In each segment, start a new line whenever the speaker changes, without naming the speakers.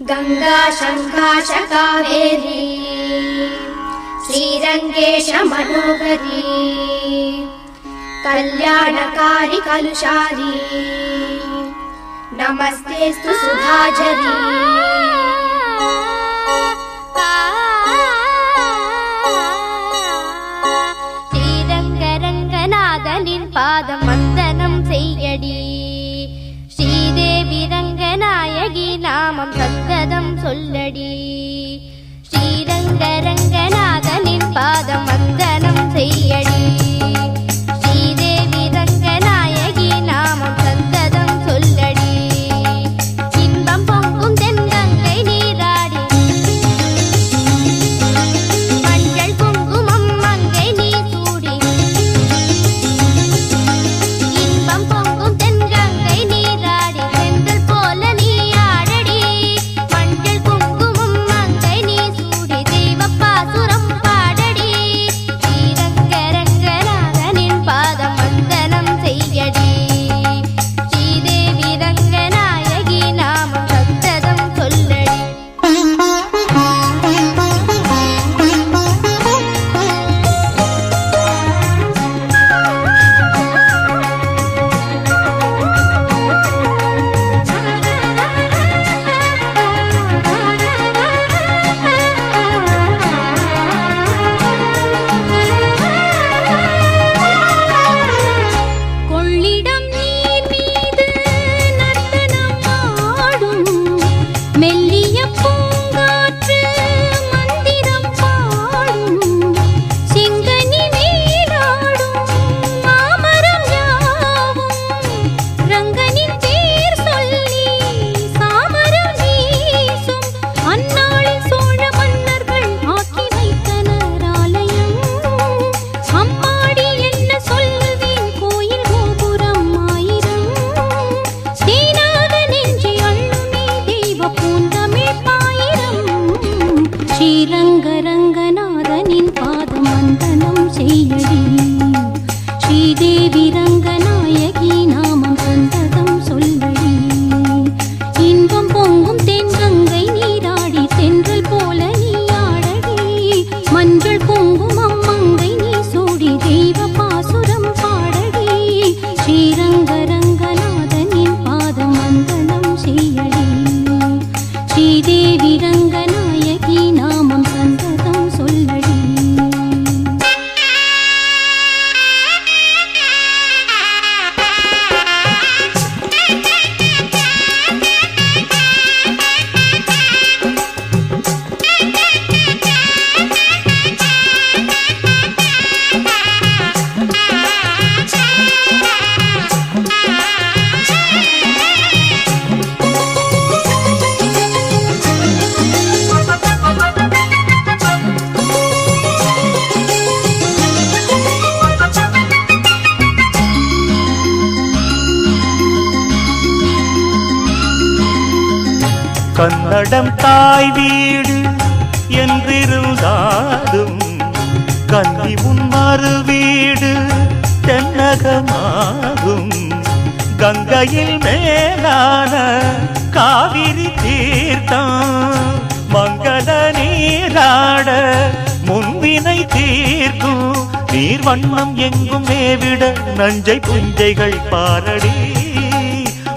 गङ्गा शङ्काश कावेरी श्रीरङ्गेश मनोहरी कल्याणकारि कलुषारी नमस्तेऽस्तु सुधाझरी
ஸ்ரீரங்கரங்கநாதனின் பாதம் வந்தனம் செய்யடி ஸ்ரீதேவி ரங்கநாயகி நாமம் சொல்லடி. ஸ்ரீரங்க ரங்கநாதனின் பாதம் வந்தனம் ஸ்ரீரங்க ரங்கநாதனின் பாதம் வந்தனம் செய்யடி. ஸ்ரீதேவி ரங்கநாயகி நாமம் சந்ததம் சொல்லடி. இன்பம் பொங்கும் தென்கங்கை நீராடி சென்றல் போல நீ ஆடடி. மஞ்சள் குங்குமம்
கன்னடம் தாய் வீடு என்றிருந்தாலும் கல்வி உன் மறு வீடு தென்னகமாகும். கங்கையில் மேலான காவிரி தீர்த்தம் மங்கள நீராட முன்வினை தீர்க்கும். நீர் வண்ணம் எங்கும் மேவிட நஞ்சை புஞ்சைகள் பாரடி.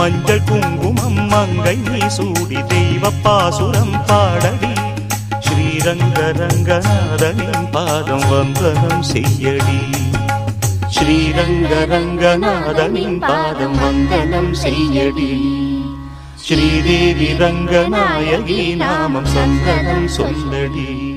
மஞ்சள் குங்குமம் மங்கை நீ சூடி தெய்வ பாசுரம் பாடடி. ஸ்ரீரங்க ரங்கநாதனின் பாதம் வந்தனம் செய்யடி. ஸ்ரீரங்க ரங்கநாதனின் பாதம் வந்தனம் செய்யடி. ஸ்ரீதேவி ரங்கநாயகி நாமம் சந்தனம் சொல்லடி